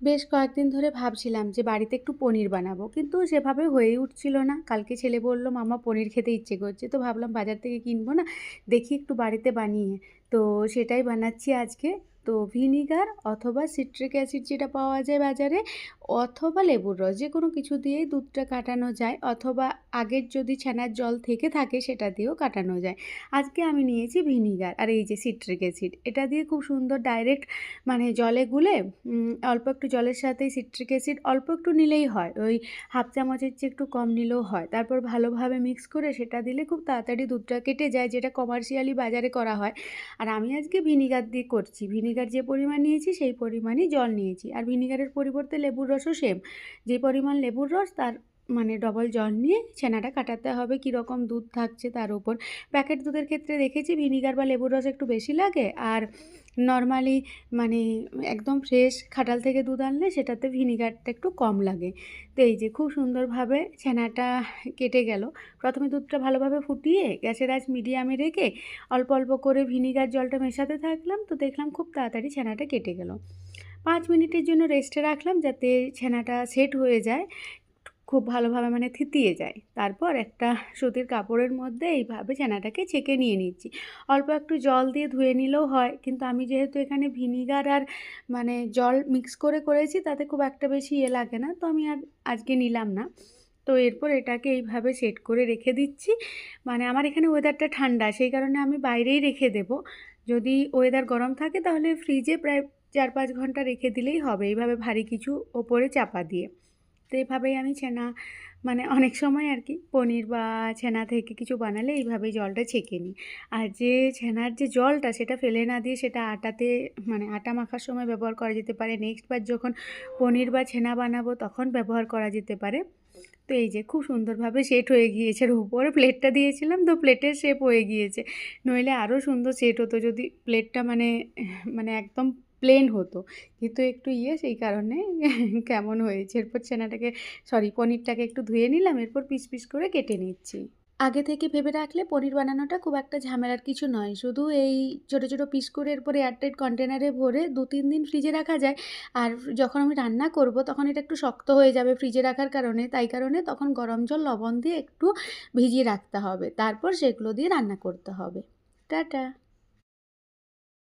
বেশ কয়েকদিন ধরে ভাবছিলাম যে বাড়িতে একটু পনির বানাবো, কিন্তু সেভাবে হয়েই উঠছিল না। কালকে ছেলে বলল, মামা, পনির খেতে ইচ্ছে করছে। তো ভাবলাম বাজার থেকে কিনবো না, দেখি একটু বাড়িতে বানিয়ে। তো সেটাই বানাচ্ছি আজকে। তো ভিনিগার অথবা সিট্রিক অ্যাসিড যেটা পাওয়া যায় বাজারে, অথবা লেবুর রস যে কোনো কিছু দিয়েই দুধটা কাটানো যায়, অথবা আগের যদি ছানার জল থেকে থাকে সেটা দিয়েও কাটানো যায়। আজকে আমি নিয়েছি ভিনিগার আর এই যে সিট্রিক অ্যাসিড, এটা দিয়ে খুব সুন্দর ডাইরেক্ট মানে জলে গুলে অল্প একটু জলের সাথে সিট্রিক অ্যাসিড অল্প একটু নিলেই হয়, ওই হাফ চামচের চেয়ে একটু কম নিলেও হয়। তারপর ভালোভাবে মিক্স করে সেটা দিলে খুব তাড়াতাড়ি দুধটা কেটে যায়, যেটা কমার্শিয়ালি বাজারে করা হয়। আর আমি আজকে ভিনিগার দিয়ে করছি, ভিনিগার যে পরিমাণ নিয়েছি, সেই পরিমাণই জল নিয়েছি। আর ভিনিগারের পরিবর্তে লেবুর রসও সেম যে পরিমাণ লেবুর রস, তার মানে ডবল জল নিয়ে ছানাটা কাটাতে হবে, কীরকম দুধ থাকছে তার উপর। প্যাকেট দুধের ক্ষেত্রে দেখেছি ভিনিগার বা লেবুর রস একটু বেশি লাগে, আর নর্মালি মানে একদম ফ্রেশ খাটাল থেকে দুধ আনলে সেটাতে ভিনিগারটা একটু কম লাগে। তো এই যে খুব সুন্দরভাবে ছানাটা কেটে গেল। প্রথমে দুধটা ভালোভাবে ফুটিয়ে গ্যাসের আঁচ মিডিয়ামে রেখে অল্প অল্প করে ভিনিগার জলটা মেশাতে থাকলাম, তো দেখলাম খুব তাড়াতাড়ি ছানাটা কেটে গেল। পাঁচ মিনিটের জন্য রেস্টে রাখলাম যাতে ছানাটা সেট হয়ে যায়। খুব ভালোভাবে মানে থিতিয়ে যায়। তারপর একটা সুতির কাপড়ের মধ্যে এইভাবে ছানাটাকে ছেঁকে নিয়ে নিচ্ছি। অল্প একটু জল দিয়ে ধুয়ে নিলেও হয়, কিন্তু আমি যেহেতু এখানে ভিনিগার আর মানে জল মিক্স করে করেছি, তাতে খুব একটা বেশি ইয়ে লাগে না, তো আমি আর আজকে নিলাম না। তো এরপর এটাকে এইভাবে সেট করে রেখে দিচ্ছি। মানে আমার এখানে ওয়েদারটা ঠান্ডা, সেই কারণে আমি বাইরেই রেখে দেবো। যদি ওয়েদার গরম থাকে, তাহলে ফ্রিজে প্রায় চার পাঁচ ঘণ্টা রেখে দিলেই হবে। এইভাবে ভারী কিছু ওপরে চাপা দিয়ে। তো এইভাবেই আমি ছানা মানে অনেক সময় আর কি পনির বা ছানা থেকে কিছু বানালে এইভাবেই জলটা ছেঁকে নিই। আর যে ছানার যে জলটা সেটা ফেলে না দিয়ে সেটা আটাতে মানে আটা মাখার সময় ব্যবহার করা যেতে পারে। নেক্সট বার যখন পনির বা ছানা বানাবো তখন ব্যবহার করা যেতে পারে। তো এই যে খুব সুন্দরভাবে সেট হয়ে গিয়েছে আর উপরে প্লেটটা দিয়েছিলাম তো প্লেটের শেপ হয়ে গিয়েছে। নইলে আরও সুন্দর সেট হতো যদি প্লেটটা মানে মানে একদম প্লেন হতো। কিন্তু একটু ইয়ে সেই কারণে কেমন হয়েছে? এরপর ছানাটাকে সরি পনিরটাকে একটু ধুয়ে নিলাম, এরপর পিস পিস করে কেটে নিচ্ছি। আগে থেকে ভেবে রাখলে পনির বানানোটা খুব একটা ঝামেলার কিছু নয়। শুধু এই ছোটো ছোটো পিস করে এরপরে এয়ারটাইট কন্টেনারে ভরে দু তিন দিন ফ্রিজে রাখা যায়। আর যখন আমি রান্না করব, তখন এটা একটু শক্ত হয়ে যাবে ফ্রিজে রাখার কারণে। তাই কারণে তখন গরম জল, লবণ দিয়ে একটু ভিজিয়ে রাখতে হবে। তারপর সেগুলো দিয়ে রান্না করতে হবে। টাটা!